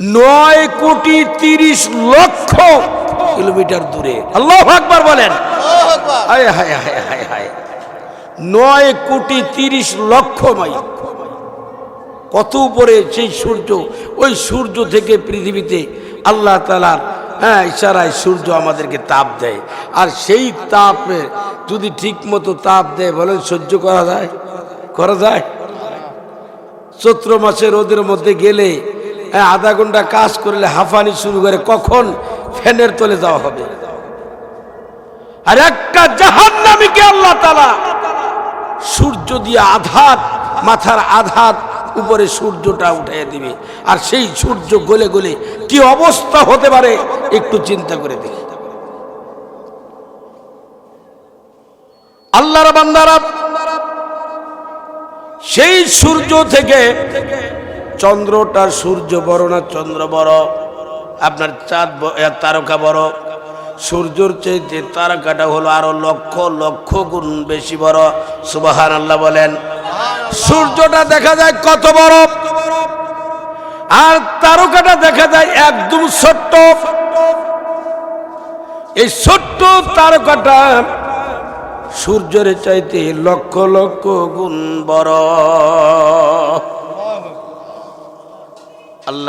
নয় কোটি তিরিশ লক্ষ কিলোমিটার দূরে। আল্লাহ আকবার বলেন। হায় হায় হায় হায় হায়। নয় কোটি তিরিশ লক্ষ মাইল। কত উপরে সেই সূর্য? ওই সূর্য থেকে পৃথিবীতে আল্লাহ তালার হ্যাঁ ইশারায় সূর্য আমাদেরকে তাপ দেয়। আর সেই তাপে যদি ঠিক মতো তাপ দেয় বলেন সহ্য করা যায়? করা যায়? চৈত্র মাসে রোদের মধ্যে গেলে আধা ঘণ্টা কাজ করলে হাঁফানি শুরু করে কখন ফ্যানের তলে যাওয়া হবে? আর একটা জাহান নামীকে আল্লাহ তালা সূর্য দিয়ে আধাত, মাথার আধাত উপরে সূর্যটা উঠাইয়া দিবে। আর সেই সূর্য গলে গলে কি অবস্থা হতে পারে একটু চিন্তা করে দেখি। আল্লাহর বান্দারা সেই সূর্য থেকে চন্দ্রটা সূর্য বড় না চন্দ্র বড়? আপনার চাঁদ তারকা বড়। সূর্যর চাইতে তারকাটা হলো আরও লক্ষ লক্ষ গুণ বেশি বড়। সুবাহান আল্লাহ বলেন। সূর্যটা দেখা যায় কত বড়? আর তারকাটা দেখা যায় একদম ছোট্ট। এই ছোট্ট তারকাটা সূর্যের চাইতে লক্ষ লক্ষ গুণ বড়।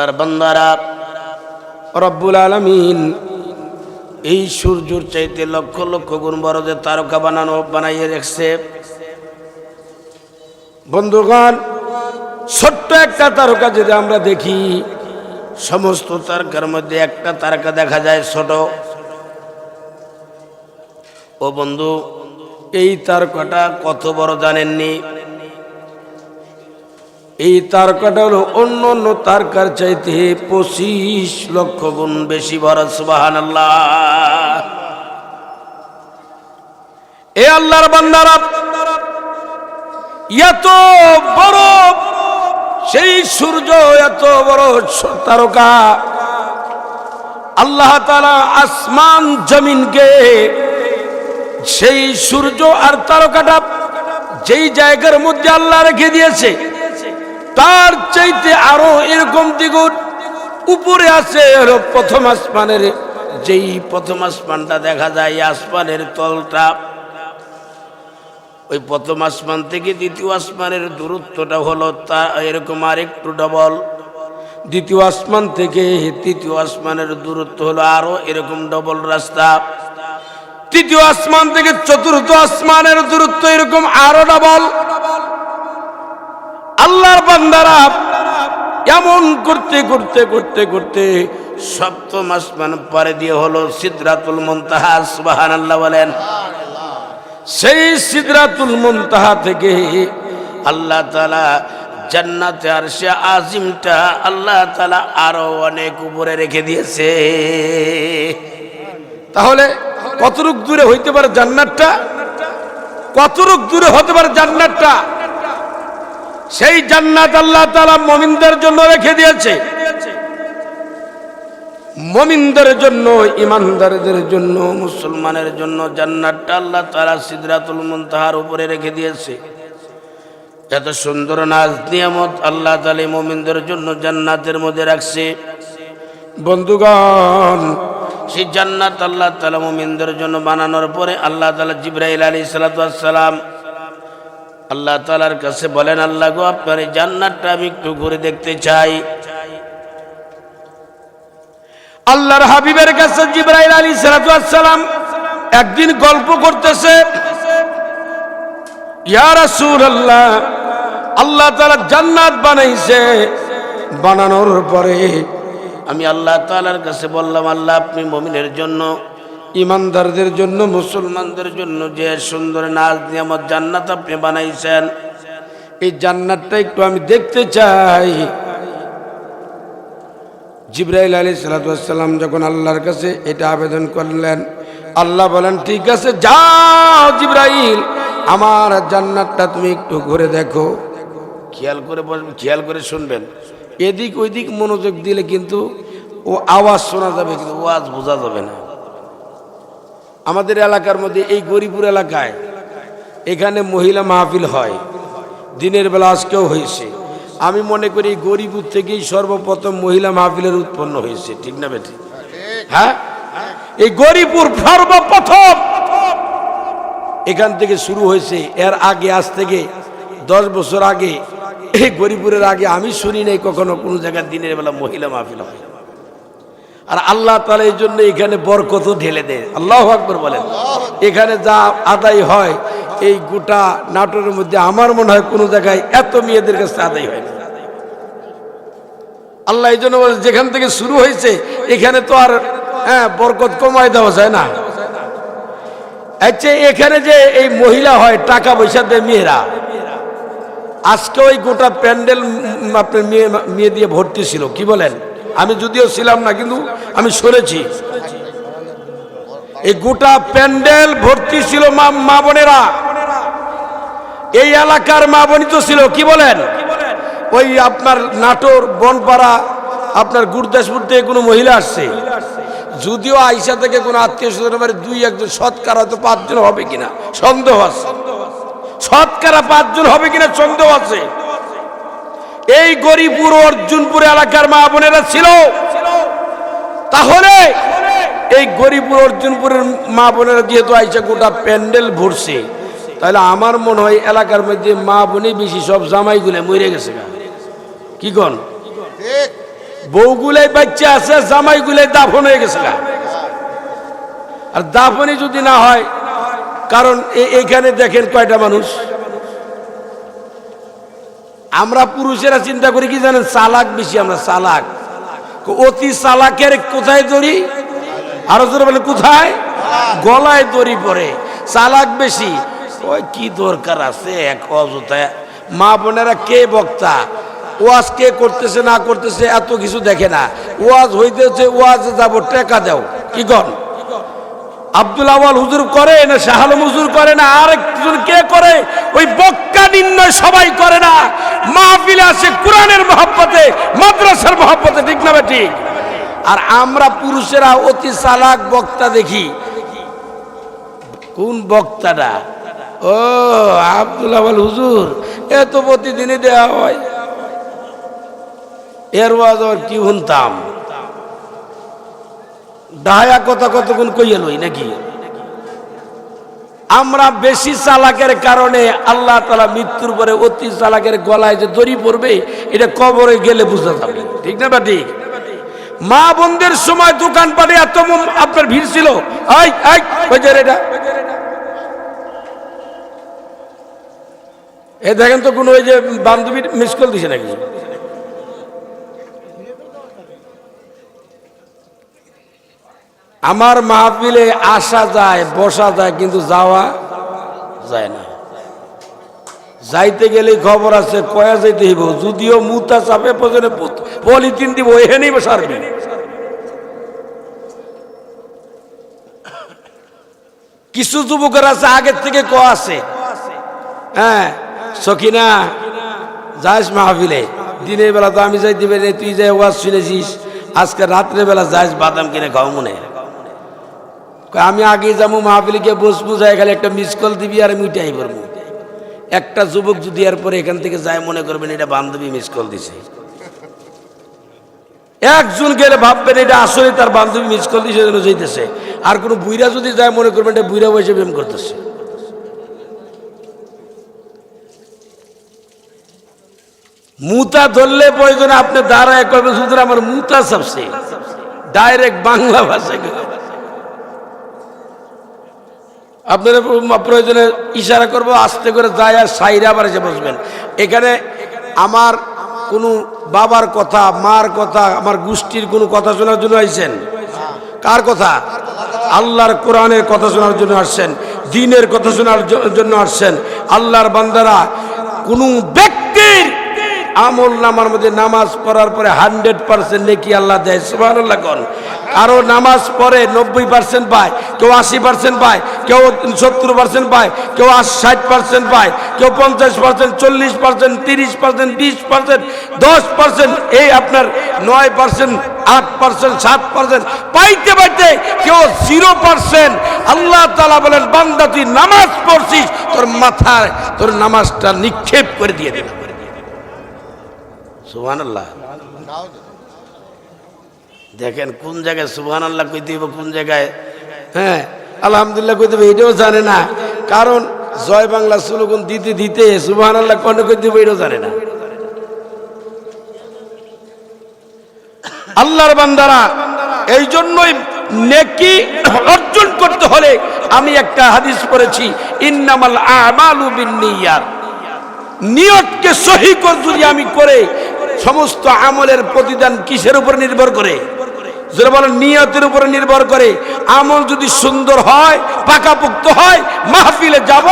আল্লাহর বান্দারা, রব্বুল আলমিন এই সূর্যর চাইতে লক্ষ লক্ষ গুণ বড় যে তারকা বানানো, বানাইয়ে রেখেছে। বন্ধুগণ, ছোট্ট একটা তারকা যদি আমরা দেখি, সমস্ত তারকার মধ্যে একটা তারকা দেখা যায় ছোট। ও বন্ধু, এই তারকাটা কত বড় জানেননি? এই তারকাটা হলো অন্য অন্য তারকার চাইতে পঁচিশ লক্ষ গুণ বেশি বড় সুবাহান আল্লাহ এ আল্লাহর বান্দারা, এত বড়, সেই সূর্য, এত বড় তারকা, আল্লাহ তালা আসমান, জমিনকে সেই সূর্য আর তারকাটা যেই জায়গার মধ্যে আল্লাহ রেখে দিয়েছে তার চাইতে আরও এরকম দ্বিগুণ উপরে আছে প্রথম আসমানের, যেই প্রথম আসমানটা দেখা যায়, আসমানের তলটা। ওই প্রথম আসমান থেকে দ্বিতীয় আসমানের দূরত্বটা হলো তা, এরকম আর একটু ডবল। দ্বিতীয় আসমান থেকে তৃতীয় আসমানের দূরত্ব হলো আরও এরকম ডবল রাস্তা। তৃতীয় আসমান থেকে চতুর্থ আসমানের দূরত্ব এরকম আরও ডবল। আল্লাহর বান্দারা এমন করতে করতে করতে করতে সপ্তম আসমান পারে দিয়ে হলো সিদ্রাতুল মুনতাহা, সুবহানাল্লাহ বলেন। সেই সিদরাতুল মুনতাহা থেকে আল্লাহ তাআলা জান্নাতে আর সে আজিমটা আল্লাহ তালা আরও অনেক উপরে রেখে দিয়েছে। তাহলে কতটুক দূরে হইতে পারে জান্নাতটা? কতটুক দূরে হতে পারে জান্নাতটা? সেই জান্নাত আল্লাহ তালা মমিনদের জন্য রেখে দিয়েছে। মমিনদের জন্য ইমানদারদের জন্য, মুসলমানের জন্য জান্নাতটা আল্লাহ তারা সিদরাতুল মুনতাহার উপরে রেখে দিয়েছে। এত সুন্দর নাজ নিয়ামত আল্লাহ তালে মমিনদের জন্য জান্নাতের মধ্যে রাখছে। বন্ধুগণ, সেই জান্নাত আল্লাহ তালা মমিনদের জন্য বানানোর পরে আল্লাহ তালা জিব্রাইল আলী সালাতাম আল্লাহ তালার কাছে বলেন, আল্লাহ গো, আপনার এই জান্নাতটা আমি একটু ঘুরে দেখতে চাই। আল্লাহর হাবিবের কাছে জিব্রাইল আলী সালাম একদিন গল্প করতেছে রাসূলুল্লাহ, আল্লাহ তাআলা জান্নাত বানাইছে। বানানোর পরে আমি আল্লাহ তাআলার কাছে বললাম, আল্লাহ, আপনি মুমিনের জন্য ইমানদারদের জন্য, মুসলমানদের জন্য যে সুন্দর নাজ নিয়ামত জান্নাত আপনি বানাইছেন। এই জান্নাতটা একটু আমি দেখতে চাই। জিব্রাইল আলী সালাতাম যখন আল্লাহর কাছে এটা আবেদন করলেন, আল্লাহ বলেন, ঠিক আছে, যাও জিব্রাইল, আমার জান্নাতটা তুমি একটু ঘুরে দেখো। খেয়াল করে খেয়াল করে শুনবেন। এদিক ওইদিক মনোযোগ দিলে কিন্তু ও আওয়াজ শোনা যাবে, কিন্তু ওয়াজ বোঝা যাবে না। আমাদের এলাকার মধ্যে এই গরিপুর এলাকায় এখানে মহিলা মাহফিল হয়। দিনের বেলা আজকেও হয়েছে। আমি মনে করি এই গরিবুর থেকেই সর্বপ্রথম মহিলা মাহফিলের উৎপন্ন হয়েছে, ঠিক না বেটি হ্যাঁ? এই গরিপুর সর্বপ্রথম এখান থেকে শুরু হয়েছে। এর আগে, আজ থেকে দশ বছর আগে, এই গরিপুরের আগে আমি শুনি নাই কখনো কোনো জায়গায় দিনের বেলা মহিলা মাহফিল হয়। আর আল্লাহ তালা এই জন্য এখানে বরকত ঢেলে দেয়। আল্লাহ আকবর বলেন। এখানে যা আদায় হয়, এই গোটা নাটোরের মধ্যে আমার মনে হয় কোনো জায়গায় এত মেয়েদের কাছে আদায় হয় না। আল্লাহ এই জন্য বলে যেখান থেকে শুরু হয়েছে, এখানে তো আর হ্যাঁ বরকত কমাই দেওয়া যায় না। আচ্ছা এখানে যে এই মহিলা হয়, টাকা পয়সা দেয় মেয়েরা, আজকে ওই গোটা প্যান্ডেল আপনার মেয়ে মেয়ে দিয়ে ভর্তি ছিল, কি বলেন? আমি যদিও ছিলাম না, কিন্তু আমি শুনেছি। এই গোটা প্যান্ডেল ভর্তি ছিল মা বোনেরা। এই এলাকার মা বোনই তো ছিল, কি বলেন? ওই আপনার নাটোর বনপাড়া, আপনার গুরদাসপুর থেকে কোনো মহিলা আসছে। যদিও আইসা থেকে কোনো আত্মীয় স্বজন বাড়ি দুই একজন সৎকার হয়তো পাঁচজন হবে কিনা? সন্দেহ আছে। শতকরা পাঁচজন হবে কিনা? সন্দেহ আছে। এই গরিপুর অর্জুনপুর এলাকার মা বোনেরা ছিল। তাহলে এই গরিপুর অর্জুনপুরের মা বোনেরা যেহেতু আইসা গোটা প্যান্ডেল ভরছে, তাহলে আমার মনে হয় এলাকার মধ্যে মা বোনই বেশি সব জামাইগুলো মরে গেছে কি কন? বউগুলাই বাচ্চা আছে, জামাইগুলাই দাফন হয়ে গেছে আর দাফনই যদি না হয়, কারণ এখানে দেখেন কয়টা মানুষ? আমরা পুরুষেরা চিন্তা করি কি জানেন, চালাক বেশি, আমরা চালাক। অতি চালাকের কোথায় দড়ি? আরও জোরে বলে কোথায়? গলায় দড়ি পরে। চালাক বেশি। ওই কি দরকার আছে? এক অযথায় মা বোনেরা কে বক্তা? ওয়াজ কে করতেছে, না করতেছে, এত কিছু দেখে না। ওয়াজ হইতেছে, ওয়াজ যাব, টেকা দাও। কি কর আব্দুল আওয়াল হুজুর করে না শাহালম হুজুর করে না? আর একজন কে করে? ওই বক্কা নির্ণয় সবাই করে না। মাহফিলে আসে কোরআনের মহব্বতে, মাদ্রাসার মহব্বতে, ঠিক না ঠিক আর আমরা পুরুষেরা অতি চালাক বক্তা দেখি। কোন বক্তাটা? ও, আব্দুল আওয়াল হুজুর এত প্রতিদিনই দেওয়া হয়। এর ওয়াজ আর কি শুনতাম? ডায়া কথা কতক্ষণ কইয়া লই নাকি? আমরা বেশি চালাকের কারণে আল্লাহ তালা মৃত্যুর পরে অতি চালাকের গলায় যে দড়ি পড়বে, এটা কবরে গেলে বুঝা যাবে। ঠিক না বা ঠিক? মা বোনদের সময় দোকানপাটে এত আপনার ভিড় ছিল? এটা। এ দেখেন তো কোন ওই যে বান্ধবীর মিস কল দিছে নাকি? আমার মাহফিলে আসা যায়, বসা যায়, কিন্তু যাওয়া যায় না। যাইতে গেলে খবর আছে, কয়া যাইতে হইব? যদিও মুতা চাপে পজনে পলিথিন দিব এখানেই সারবে। কিছু যুবকের আছে, আগের থেকে ক আছে। হ্যাঁ সখিনা, যাস মাহফিলে। দিনের বেলা তো আমি যাই দিবে তুই যাই, ওয়াজ শুনেছিস। আজকে রাত্রে বেলা যাস, বাদাম কিনে খাও মনে আমি আগে যাব মাহফিলে গিয়ে বসবো, যাই, খালি একটা মিস কল দিবি আর আমি উঠাই পড়ব একটা যুবক যদি এরপরে এখান থেকে যায়, মনে করবেন এটা বান্ধবী মিস কল দিছে। একজন গেলে ভাববেন এটা আসলে তার বান্ধবী মিস কল দিছে যাইতেছে। আর কোনো বুইরা যদি যায়, মনে করবেন এটা বুইরা বসে প্রেম করতেছে। মুতা ধরলে প্রয়োজন আপনি দাঁড়ায় কবে শুধু আমার মুতা সবসে ডাইরেক্ট বাংলা ভাষায় আপনারা প্রয়োজনে ইশারা করব, আস্তে করে যায় আর সাইরে আবার এসে বসবেন। এখানে আমার কোনো বাবার কথা, মার কথা, আমার গোষ্ঠীর কোনো কথা শোনার জন্য আইছেন? কার কথা? আল্লাহর কোরআনের কথা শোনার জন্য আসছেন, দিনের কথা শোনার জন্য আসছেন। আল্লাহর বান্দারা কোনো ব্যক্তির আমল নামার মধ্যে নামাজ পড়ার পরে হান্ড্রেড পার্সেন্ট নেকি আল্লাহ দেয় সুবাহ কোন। কারও নামাজ পড়ে নব্বই পার্সেন্ট পায়, কেউ আশি পার্সেন্ট পায়, কেউ সত্তর পার্সেন্ট পায়, কেউ ষাট পার্সেন্ট পায়, কেউ পঞ্চাশ পার্সেন্ট, চল্লিশ পার্সেন্ট, তিরিশ পার্সেন্ট, বিশ পার্সেন্ট, দশ পার্সেন্ট, এই আপনার নয় পার্সেন্ট, আট পার্সেন্ট, সাত পার্সেন্ট, পাইতে পাইতে কেউ জিরো পার্সেন্ট। আল্লাহ তালা বলেন, বান্দা, তুই নামাজ পড়ছিস, তোর মাথায়, তোর নামাজটা নিক্ষেপ করে দিয়ে দেবে। দেখেন কোন জায়গায় সুবহান আল্লাহ কইতে হইব কোন জায়গায়? হ্যাঁ আলহামদুলিল্লাহ কইতে হবে এটাও জানে না। কারণ জয় বাংলা স্লোগান দিতে দিতে সুবহান আল্লাহ কনে কইতে হবে এটাও জানে না। আল্লাহর বান্দারা এই জন্যই নেকি অর্জন করতে হলে আমি একটা হাদিস পড়েছি, ইন্নামাল আমালু বিন্নিয়াত নিয়তকে সহি করে যদি আমি করে সমস্ত আমলের প্রতিদান কিসের উপর নির্ভর করে? যেটা বলেন, নিয়তের উপরে নির্ভর করে। আমল যদি সুন্দর হয়, পাকাপোক্ত হয়, মাহফিলে যাব,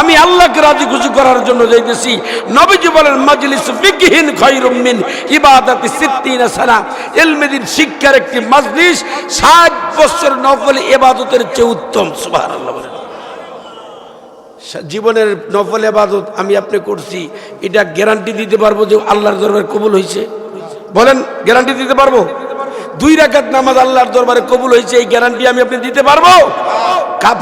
আমি আল্লাহকে রাজি খুশি করার জন্য যাইতেছি। নবীজি বলেন, মাজলিস ফিকহিন খৈরুম মিন ইবাদাতি সিত্তিনা সানা। ইলমেদিন শিক্ষার একটি মাজলিস 60 বছর নফল ইবাদতের চেয়ে উত্তম, সুবহানাল্লাহ বলেন। জীবনের নফল আবাদত আমি আপনি করছি, এটা গ্যারান্টি দিতে পারব যে আল্লাহর দরবারে কবুল হয়েছে বলেন গ্যারান্টি দিতে পারব? দুই রাকাত নামাজ আল্লাহর দরবারে কবুল হয়েছে এই গ্যারান্টি আমি আপনি দিতে পারব?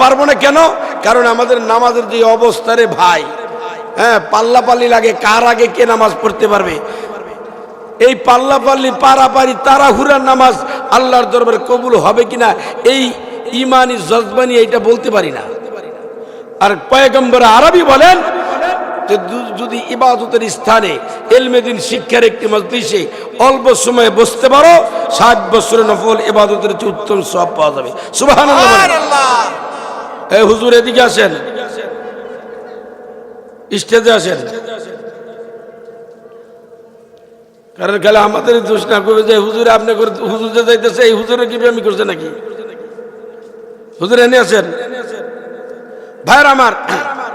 পারব না কেন? কারণ আমাদের নামাজের যে অবস্থা রে ভাই হ্যাঁ পাল্লা পাল্লি লাগে, কার আগে কে নামাজ পড়তে পারবে? এই পাল্লা পাল্লি পারাপারি তারাহুরার নামাজ আল্লাহর দরবারে কবুল হবে কিনা, এই ইমানি জজবানি এইটা বলতে পারি না। আর পয়গম্বর আরবি বলেন যে যদি ইবাদতের স্থানে এলমেদিন শিক্ষার একটি মজলিসে অল্প সময়ে বসতে পারো ষাট বছরের নফল ইবাদতের উত্তম সব পাওয়া যাবে। সুবাহান হুজুর এদিকে আসেন। স্টেজে আসেন। কারণ খেলে আমাদের দোষ না করবে যে হুজুরে আপনি হুজুর যে যাইতেছে এই হুজুরে কি আমি করছে নাকি? হুজুর এনে আছেন ভাইয়ের আমার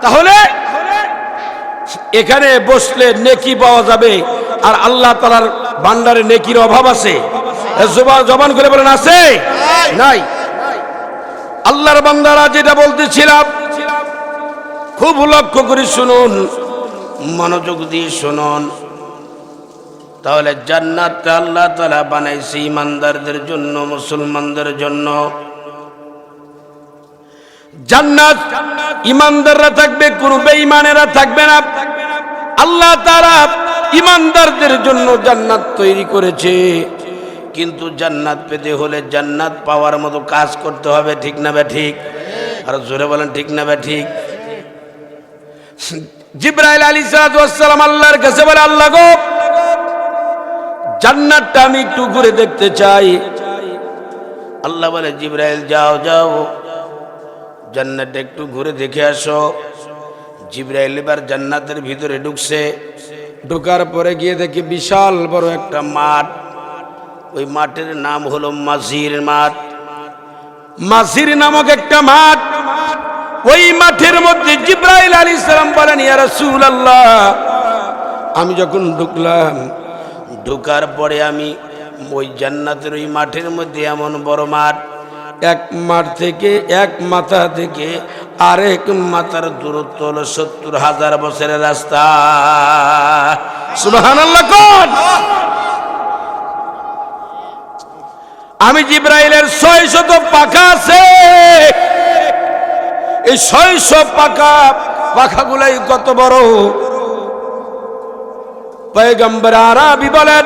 তাহলে এখানে বসলে নেকি পাওয়া যাবে আর আল্লাহ তালার ভান্ডারে নেকির অভাব আছে। জবান করে বলেন আছে? নাই। আল্লাহর বান্দারা যেটা বলতেছিলাম খুব লক্ষ্য করে শুনুন মনোযোগ দিয়ে শুনুন। তাহলে জান্নাতটা আল্লাহ তালা বানাইছে ইমানদারদের জন্য মুসলমানদের জন্য। জান্নাত। ইমানদাররা থাকবে, কোন বেঈমানেরা থাকবে না। আল্লাহ তারা ইমানদারদের জন্য জান্নাত তৈরি করেছে। কিন্তু জান্নাত পেতে হলে জান্নাত পাওয়ার মতো কাজ করতে হবে, ঠিক না বে ঠিক? আর জোরে বলেন, ঠিক না বে ঠিক? জিব্রাইল আলী সালাম আল্লাহর কাছে বলে, আল্লাহ গো, জান্নাতটা আমি একটু ঘুরে দেখতে চাই। আল্লাহ বলে, জিব্রাইল, যাও যাও। জান্নাতটা একটু ঘুরে দেখে আসো। জিব্রাইল এবার জান্নাতের ভিতরে ঢুকছে। ঢোকার পরে গিয়ে দেখি বিশাল বড় একটা মাঠ। ওই মাঠের নাম হলো মাঝির মাঠ। মাঝির নামক একটা মাঠ। ওই মাঠের মধ্যে জিব্রাইল আলী সালাম বলেন, ইয়া রাসূলুল্লাহ। আমি যখন ঢুকলাম, ঢুকার পরে আমি ওই জান্নাতের ওই মাঠের মধ্যে এমন বড় মাঠ। এক মাঠ থেকে এক মাথা থেকে আরেক মাথার দূরত্ব হলো সত্তর হাজার বছরের রাস্তা। আমি জিব্রাইলের ছয় শত পাখা আছে। এই ছয়শো পাখা, পাখাগুলাই কত বড়? পয়গম্বর আরাবি বলেন,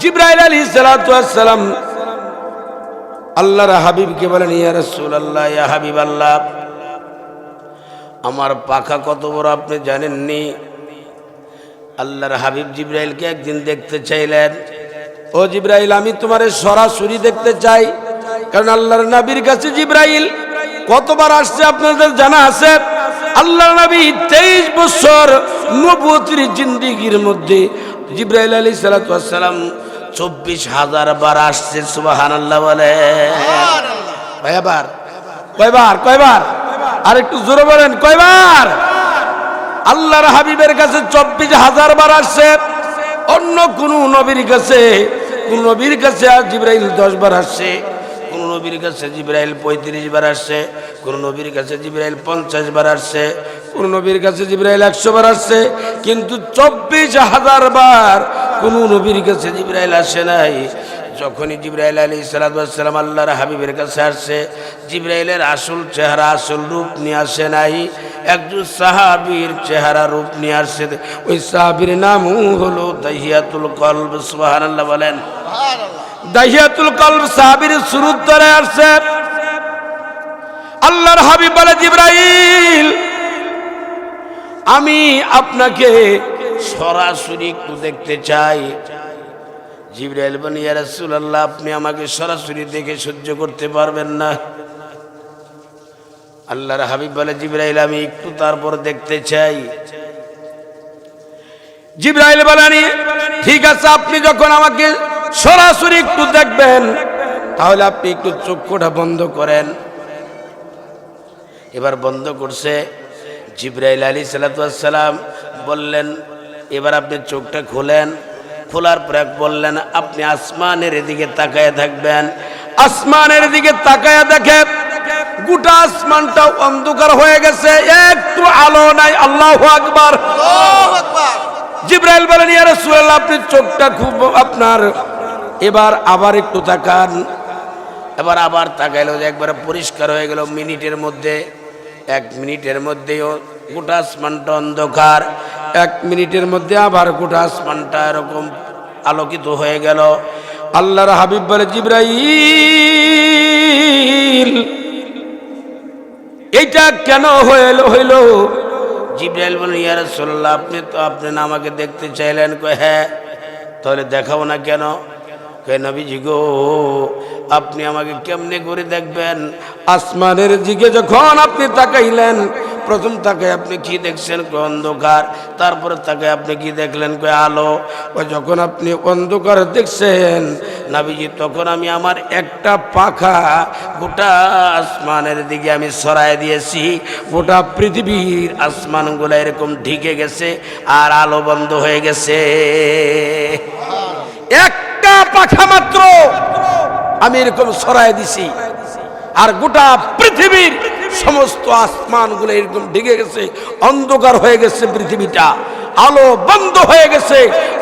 জিব্রাইল আলী সালাম আল্লাহর হাবিবকে বলেন, ইয়া রাসূলুল্লাহ, ইয়া হাবিব আল্লাহ আমার পাখা কত বড় আপনি জানেননি? আল্লাহর হাবিব জিব্রাইলকে একদিন দেখতে চাইলেন। ও জিব্রাইল, আমি তোমার সরাসরি দেখতে চাই, কারণ আল্লাহর নবীর কাছে জিব্রাইল কতবার আসছে আপনাদের জানা আছে? আল্লাহ নবী তেইশ বছর নবতির জিন্দিগির মধ্যে জিব্রাইল আলী সালাম চব্বিশ হাজার বার আসছে সুবাহান আল্লাহ বলে কয়বার? কয়বার কয়বার? আর একটু জোরে বলেন কয়বার? আল্লাহর হাবিবের কাছে চব্বিশ হাজার বার আসছে অন্য কোন নবীর কাছে কোন নবীর কাছে আর জিব্রাইল দশ বার আসছে। নবীর কাছে জিব্রাইল পঁয়ত্রিশ বার আসছে, কোন নবীর কাছে জিব্রাইল পঞ্চাশ বার আসছে, কোন নবীর কাছে জিব্রাইল একশো বার আসছে, কিন্তু চব্বিশ হাজার বার কোন নবীর কাছে জিব্রাইল আসে নাই। যখনই জিব্রাইল আলী সালাম আল্লাহর হাবিবের কাছে আসছে, জিব্রাইলের আসল চেহারা, আসল রূপ নিয়ে আসে নাই, একজন সাহাবীর চেহারা রূপ নিয়ে আসছে। ওই সাহাবীর নামও হলো দাহিয়াতুল কলব, সুবহানাল্লাহ বলেন। দাহিয়াতুল কলব সাহাবীর শুরুর ধরে আসছে। আল্লাহর হাবিব বলে, জিব্রাইল, আমি আপনাকে সরাসরি দেখতে চাই। জিব্রাইল বনি রাসূলুল্লাহ, আপনি আমাকে সরাসরি দেখে সহ্য করতে পারবেন না। আল্লাহর হাবিব বলে, জিব্রাইল, আমি একটু তারপর দেখতে চাই। জিব্রাইল বলেনি ঠিক আছে, আপনি যখন আমাকে সরাসরি একটু দেখবেন। তাহলে আপনি একটু চক্ষুটা বন্ধ করেন। এবার বন্ধ করছে। জিব্রাইল আলী সালাতাম বললেন এবার আপনি চোখটা খোলেন। খোলার পরে বললেন আপনি আসমানের দিকে তাকায় থাকবেন। আসমানের দিকে তাকায় দেখে গোটা আসমানটা অন্ধকার হয়ে গেছে। একটু আলো নাই আল্লাহ আকবার। জিব্রাইল বলেন ইয়া রাসূলুল্লাহ আপনি চোখটা খুব আপনার এবার আবার একটু তাকান। এবার আবার তাকাইলো যে একবারে পরিষ্কার হয়ে গেল মিনিটের মধ্যে। এক মিনিটের মধ্যেও গোটা আসমানটা অন্ধকার। এক মিনিটের মধ্যে আবার গোটা আসমানটা এরকম আলোকিত হয়ে গেল। আল্লাহর হাবিব বলে, জিব্রাইল, এইটা কেন হইল হইল? জিব্রাইল বলেন ইয়া রাসূলুল্লাহ, আপনি তো, আপনি আমাকে দেখতে চাইলেন। কয় হ্যাঁ তাহলে দেখাও না কেন? নবীজি গো, আপনি আমাকে কেমনে করে দেখবেন? আসমানের দিকে যখন আপনি তাকাইলেন, প্রথম তাকে আপনি কি দেখছেন? অন্ধকার। তারপরে তাকে আপনি কি দেখলেন? কয় আলো। ও যখন আপনি অন্ধকার দেখছেন, নাবিজি, তখন আমি আমার একটা পাখা গোটা আসমানের দিকে আমি সরাই দিয়েছি। গোটা পৃথিবীর আসমানগুলো এরকম ঢিকে গেছে আর আলো বন্ধ হয়ে গেছে। একটা পাখা মাত্র। আমি এরকম সরাই দিছি। আর গোটা পৃথিবীর সমস্ত আসমানগুলো এরকম ঢেকে গেছে, অন্ধকার হয়ে গেছে পৃথিবীটা। আলো বন্ধ হয়ে গেছে।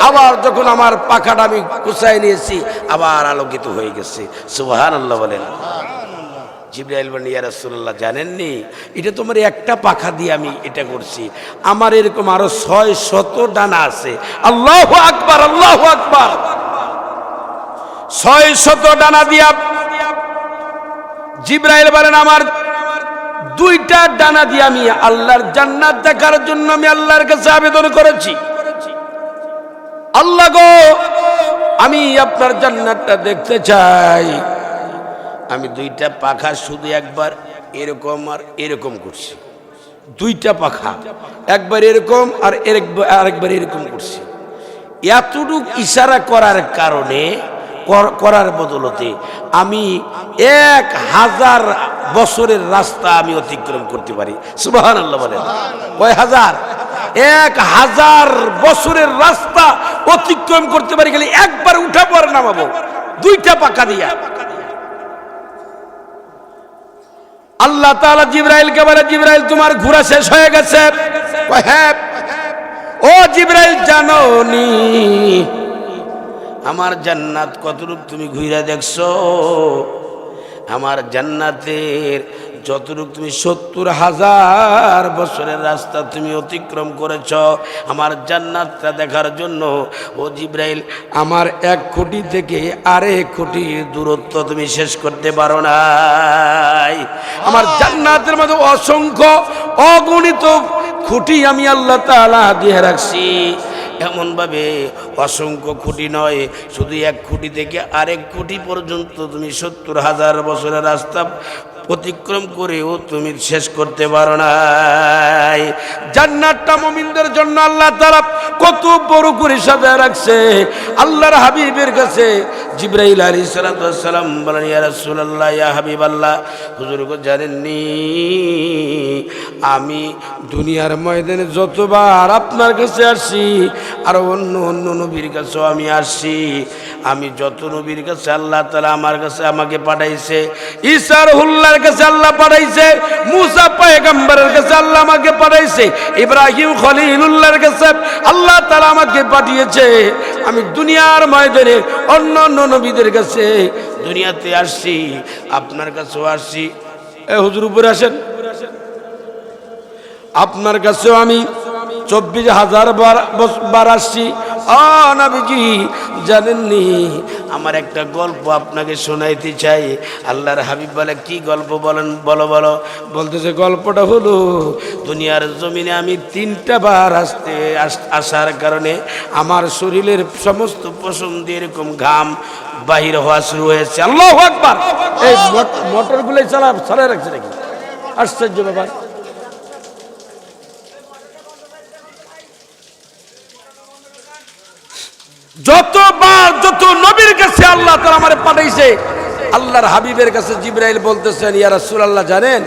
আবার যখন আমার পাখাটা আমি কুচাই নিয়েছি, আবার আলোকিত হয়ে গেছে। সুবাহান আল্লাহ বলেন জানেননি? এটা তোমার একটা পাখা দিয়ে আমি এটা করছি। আমার এরকম আরও ছয় শত ডানা আছে। আল্লাহ আকবার আল্লাহ আকবার। ছয় শত ডানা দিয়া জিব্রাইল বলেন, আমার দুইটা ডানা দিয়ে আমি আল্লাহর জান্নাত দেখার জন্য আমি আল্লাহর কাছে আবেদন করেছি। আল্লাহ গো, আমি আপনার জান্নাতটা দেখতে চাই। আমি দুইটা পাখা শুধু একবার এরকম আর এরকম করছি। দুইটা পাখা, একবার এরকম আর আরেকবার এরকম করছি। এতটুক ইশারা করার কারণে কর- করার বদলতে আমি এক হাজার বছরের রাস্তা আমি অতিক্রম করতে পারি। সুবাহান আল্লাহ বলেন কয় হাজার? এক হাজার বছরের রাস্তা অতিক্রম করতে পারি খালি একবার উঠা পরে নামাবো। দুইটা পাকা দিয়া। আল্লাহ তাআলা জিব্রাইলকে বলে জিব্রাইল তোমার ঘোরা শেষ হয়ে গেছে। কয়, হ্যাঁ। ও জিব্রাইল জানো নি আমার জান্নাত কতরূপ তুমি ঘুরে দেখছ? আমার জান্নাতের যতটুক তুমি সত্তর হাজার বছরের রাস্তা তুমি অতিক্রম করেছ, আমার জান্নাতটা দেখার জন্য, ও জিব্রাইল, আমার এক কোটি থেকে আরেক কোটি দূরত্ব তুমি শেষ করতে পারো নাই। আমার জান্নাতের মধ্যে অসংখ্য অগণিত খুঁটি আমি আল্লাহ তাআলা দিয়ে রাখছি। এমনভাবে অসংখ্য খুঁটি নয়, শুধু এক খুঁটি থেকে আরেক খুঁটি পর্যন্ত তুমি সত্তর হাজার বছরের রাস্তা অতিক্রম করেও তুমি শেষ করতে পারো নাই। জান্নাতটা মমিনদের জন্য আল্লাহ তারা কত বড় করে সাজায় রাখছে। আল্লাহর হাবিবের কাছে জিব্রাইল আলী সালাম বলেন, ইয়া রাসূলুল্লাহ, ইয়া হাবিব আল্লাহ হুজুর জানেননি? আমি দুনিয়ার ময়দানে যতবার আপনার কাছে আসছি আর অন্য অন্য নবীর কাছেও আমি আসছি। আমি যত নবীর কাছে আল্লাহ তালা আমার কাছে আমাকে পাঠাইছে ঈসার হুল্লার কাছে আল্লাহ পাঠাইছে, মুসা পায়গাম্বারের কাছে আল্লাহ আমাকে পাঠাইছে, ইব্রাহিম খলিলুল্লাহর কাছে আল্লাহ তালা আমাকে পাঠিয়েছে। আমি দুনিয়ার ময়দানে অন্য অন্য নবীদের কাছে দুনিয়াতে আসছি, আপনার কাছেও আসছি। এ হুজুর উপরে আসেন। আপনার কাছেও আমি চব্বিশ হাজার বার আসছি। ও নবীজি, জানেননি? আমার একটা গল্প আপনাকে শোনাইতে চাই। আল্লাহর হাবিব বলে, কি গল্প বলেন, বলো বলো। বলতেছে, গল্পটা হলো, দুনিয়ার জমিনে আমি তিনটা বার আসতে, আস- আসার কারণে আমার শরীরের সমস্ত পছন্দ এরকম ঘাম বাহির হওয়া শুরু হয়েছে। আল্লাহ একবার এই মোটরগুলো চালা চালা রাখছে নাকি? আশ্চর্য ব্যাপার। যতবার যত নবীর কাছে আল্লাহ তালা আমার পাঠাইছে, আল্লাহর হাবিবের কাছে জিব্রাইল বলতেছেন, ইয়া রাসূলুল্লাহ, জানেন,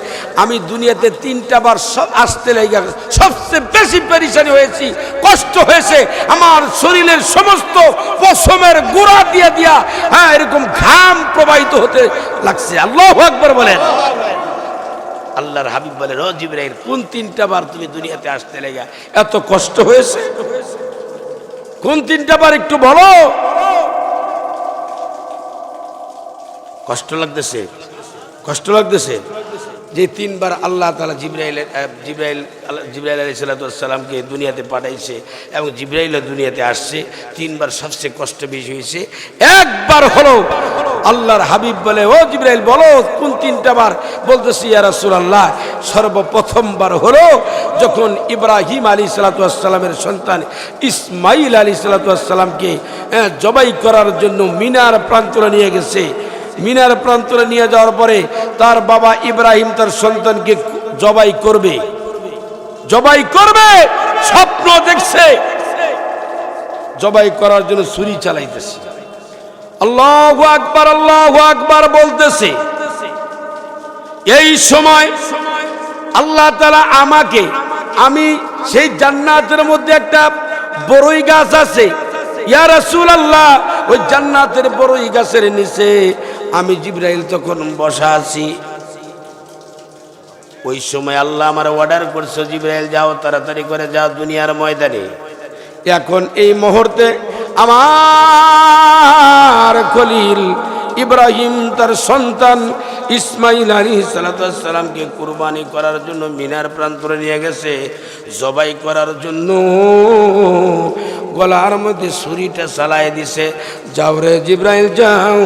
আমি দুনিয়াতে তিনটা বার সব আসতে লেগে সবচেয়ে বেশি পেরেশানি হয়েছি, কষ্ট হয়েছে, আমার শরীরের সমস্ত পশমের গোড়া দিয়ে দিয়া হ্যাঁ এরকম ঘাম প্রবাহিত হতে লাগছে। আল্লাহ আকবার বলেন। আল্লাহর হাবিব বলেন, ও জিব্রাইল, কোন তিনটা বার তুমি দুনিয়াতে আসতে লেগে এত কষ্ট হয়েছে? কোন তিনটা বার একটু বলো। কষ্ট লাগতেছে কষ্ট লাগতেছে। যে তিনবার আল্লাহ তালা জিব্রাইল জিব্রাইল, আল্লাহ- জিব্রাইল আলী সাল্লাতামকে দুনিয়াতে পাঠাইছে এবং জিব্রাইলও দুনিয়াতে আসছে। তিনবার সবচেয়ে কষ্ট বেশি হয়েছে। একবার হলো আল্লাহর হাবিব বলে, ও জিব্রাইল, বলো কোন তিনটা বার? বলতেছি, ইয়া রাসূলুল্লাহ, সর্বপ্রথমবার হলো যখন ইব্রাহিম আলী সালাতামের সন্তান ইসমাইল আলী সালাতামকে জবাই করার জন্য মিনার প্রান্তরে নিয়ে গেছে। মিনার প্রান্তরে নিয়ে যাওয়ার পরে তার বাবা ইব্রাহিম তার সন্তানকে জবাই করবে। জবাই করবে, স্বপ্ন দেখছে। জবাই করার জন্য ছুরি চালাইতেছে। আল্লাহ আকবার আল্লাহ আকবার বলতেছে, এই সময় আল্লাহ তালা আমাকে, আমি সেই জান্নাতের মধ্যে একটা বড়ই গাছ আছে ইয়া রাসূল আল্লাহ ওই জান্নাতের বড়ই গাছের নিচে আমি জিব্রাইল তখন বসা আছি। ওই সময় আল্লাহ আমার অর্ডার করছে, জিব্রাইল যাও, তাড়াতাড়ি করে যাও দুনিয়ার ময়দানে। এখন এই মুহূর্তে আমার খলিল ইব্রাহিম তার সন্তান ইসমাইল আলী সালাতামকে কুরবানি করার জন্য মিনার প্রান্তরে নিয়ে গেছে। জবাই করার জন্য গলার মধ্যে ছুরিটা চালাই দিছে। যাও রে জিব্রাইল যাও।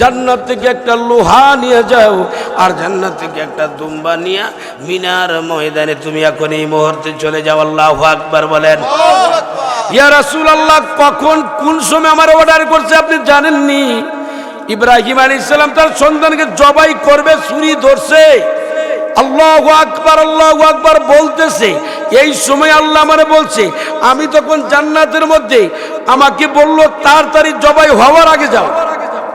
জান্নাত থেকে একটা লোহা নিয়ে যাও আর জান্নাত থেকে একটা দুম্বা নিয়ে মিনার ময়দানে তুমি এখন এই মুহূর্তে চলে যাও। আল্লাহ আকবার বলেন। ইয়া রাসূল আল্লাহ কখন কোন সময় আমার অর্ডার করছে আপনি জানেননি? ইব্রাহিম আলী ইসলাম তার সন্তানকে জবাই করবে, ছুরি ধরছে। আল্লাহ আকবার আল্লাহ আকবার বলতেছে। এই সময় আল্লাহ আমারে বলছে, আমি তখন জান্নাতের মধ্যে আমাকে বলল তাড়াতাড়ি জবাই হওয়ার আগে যাও।